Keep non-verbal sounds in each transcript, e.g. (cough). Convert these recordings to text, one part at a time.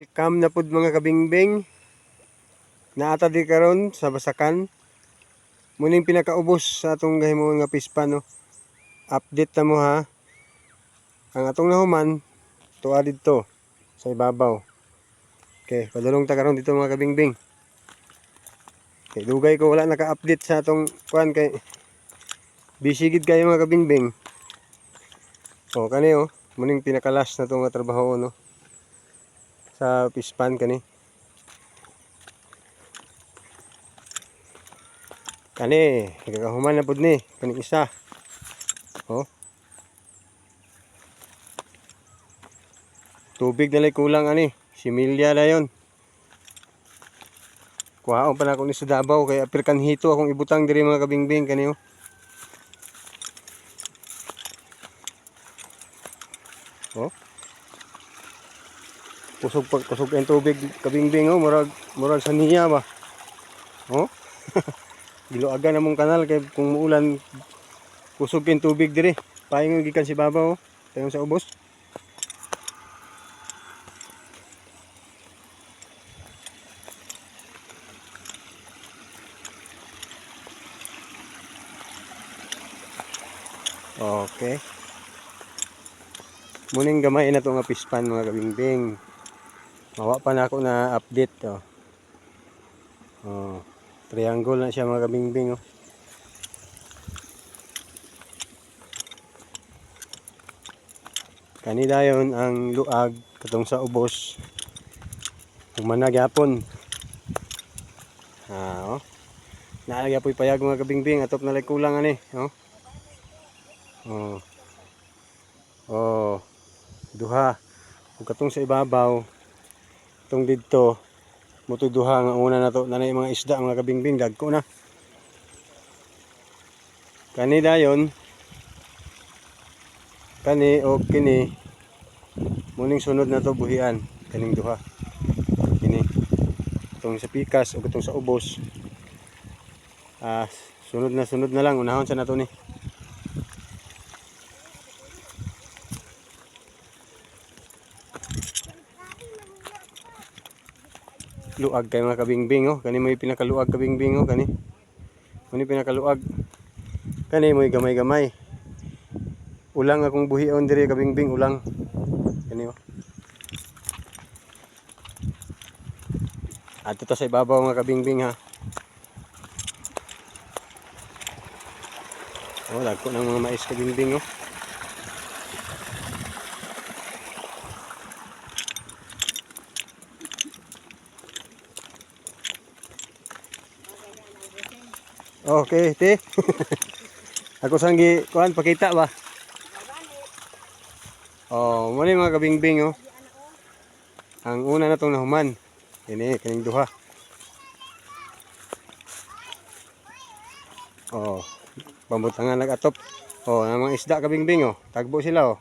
Welcome na pud mga kabingbing. Naata di karon sa Basakan. Muning pinakaubos sa atong gahimong nga pispa no. Update ta mo ha. Ang atong nahuman tuwa didto sa ibabaw. Okay, padulong ta karon dito mga kabingbing. Okay, dugay ko wala naka-update sa atong kuan kay busy gid kayo mga kabingbing. Oh, kani oh, muning pinakalas na to nga trabaho no sa pispan kani. Kani, nagkakahuman na pud ni, kani isa. Oh. Tubig na kulang ani, similya na yon. Kuhaon pa na ako ni sa Davao kay apirkan hito akong ibutang diri mga kabingbing kani oh. Kusog pag kusog ang tubig kabingbing oh, murag murag sa niya ba. Oh. (laughs) Giluagan na mong kanal kay kung muulan kusog ang tubig diri. Paingon gikan si babaw oh. Tayon sa ubos. Okay. Muning gamay na to nga pispan mga kabingbing. Mawa pa na ako na update oh. Oh, triangle na siya mga kabingbing oh. Kani dayon ang luag katong sa ubos. Humanag yapon. Ah, oh. Naalagya po'y payag mga kabingbing atop na kulang ani, oh. Oh. Oh. Duha. Ug katong sa ibabaw, itong didto, mutoy duha nga una na to, nanay mga isda mga kabingbing dagko na. Kani dayon, kani o kini, muning sunod na to buhian, kaning duha. Kini. Itong sa pikas o itong sa ubos. Ah, sunod na sunod na lang, unahon sa nato ni. Luag kay mga kabingbing oh. Kani may pinakaluag kabingbing oh kani. Kani pinakaluag. Kani mo gamay-gamay. Ulang akong buhion diri kabingbing ulang. Kani oh. Ato to sa ibabaw mga kabingbing ha. Oh, dagko ng mga mais kabingbing oh. Okay, te. (laughs) Ako sang gi kuan pakita ba? Oh, mo ni mga kabingbing oh. Ang una na tong nahuman. Kini kaning duha. Oh, pambutangan nag-atop. Oh, ang mga isda kabingbing oh. Tagbo sila oh.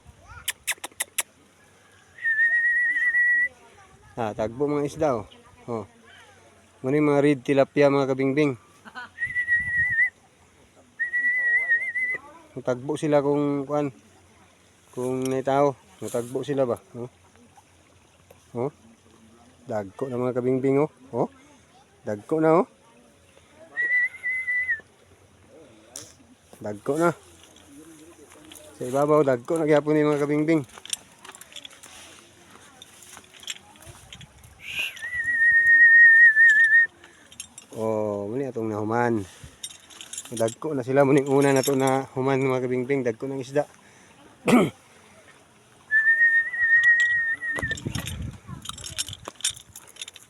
Ah, tagbo mga isda oh. Oh. Mo ni mga red tilapia mga kabingbing. Tagbo sila kung kuan kung may tao, tagbo sila ba? Oh. Oh. Dagko na mga kabingbing oh. Oh. Dagko na oh. Dagko na. Sa ibabaw dagko na gyapon ni mga kabingbing. Oh, muli atong nahuman. Dagko na sila muning una na to na human mga kabingbing, dagko ng isda. (clears throat)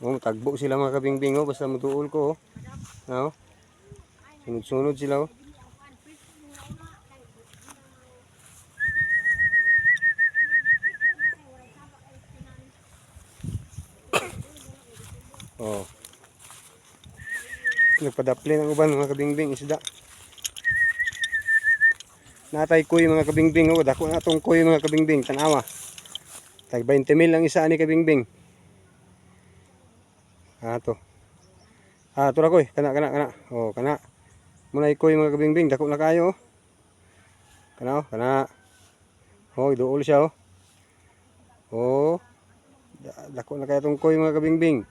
oh, tagbo sila mga kabingbing oh, basta mutuol ko oh. Oh. Sunod-sunod sila oh. Oh. Nagpadapli ng uban mga kabingbing isda. Natay kuy mga kabingbing oh, dako na tong kuy mga kabingbing tanawa. Tag 20 mil ang isa ni kabingbing. Ah to. Ah to ra koy, kana kana kana. Oh, kana. Muna kuy mga kabingbing dako na kayo oh. Kana oh, kana. Oh, iduol siya oh. Oh. Da- Dako na kaya tong koy mga kabingbing.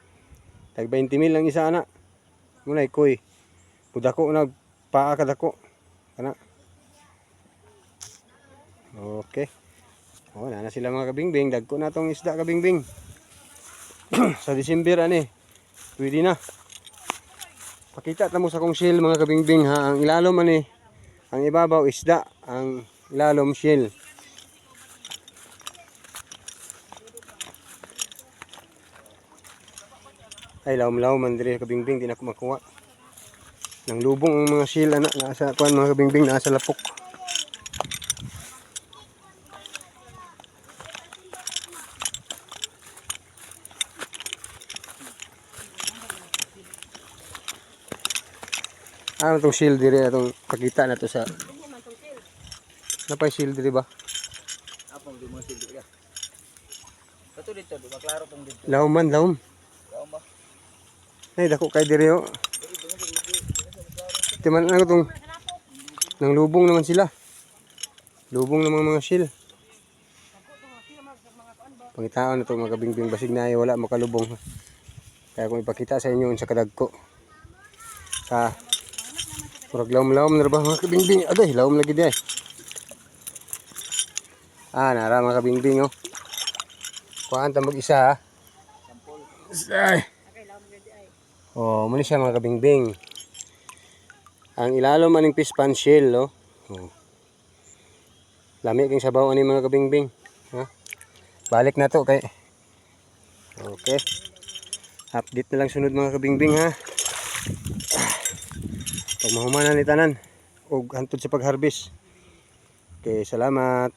Tag 20 mil ang isa ana. Muna koy. Pudako na paa ka dako. Kana. Okay. Oh, na na sila mga kabingbing. Dagko na tong isda kabingbing. (clears throat) sa December ani. Pwede na. Pakita ta mo sa kong shell mga kabingbing ha. Ang ilalom ani. Ang ibabaw isda. Ang ilalom shell. Ay lawom-lawom man diri kabingbing di na ako makuha. Nang lubong ang mga shell ana nasa kuan mga kabingbing nasa lapok. Ano tong shield diri atong pakita na to sa Napay shield diri ba? Apong di mo silbi ka. Kato dito, di ba klaro tong dito. Lawom man lawom. Kao ba? Ay dako kay diri oh. Timan ano tong nang lubong naman sila. Lubong naman mga shield. Pangitaon na to mga kabingbing basig na ay wala makalubong. Kaya kung ipakita sa inyo sa kadagko. Sa Murag lawom-lawom na ba mga kabingbing? Aday, lawom lagi di ay. Ah, nara mga kabingbing oh. Kuhaan ta mag-isa ha. Ay. Oh, muna siya mga kabingbing. Ang ilalom aning fish pan shell, oh. oh. Lami king sabaw ani mga kabingbing. Ha? Balik na to kay Okay. Update na lang sunod mga kabingbing ha. Pag mahumanan ni tanan og hantod sa pag-harvest. Okay, salamat.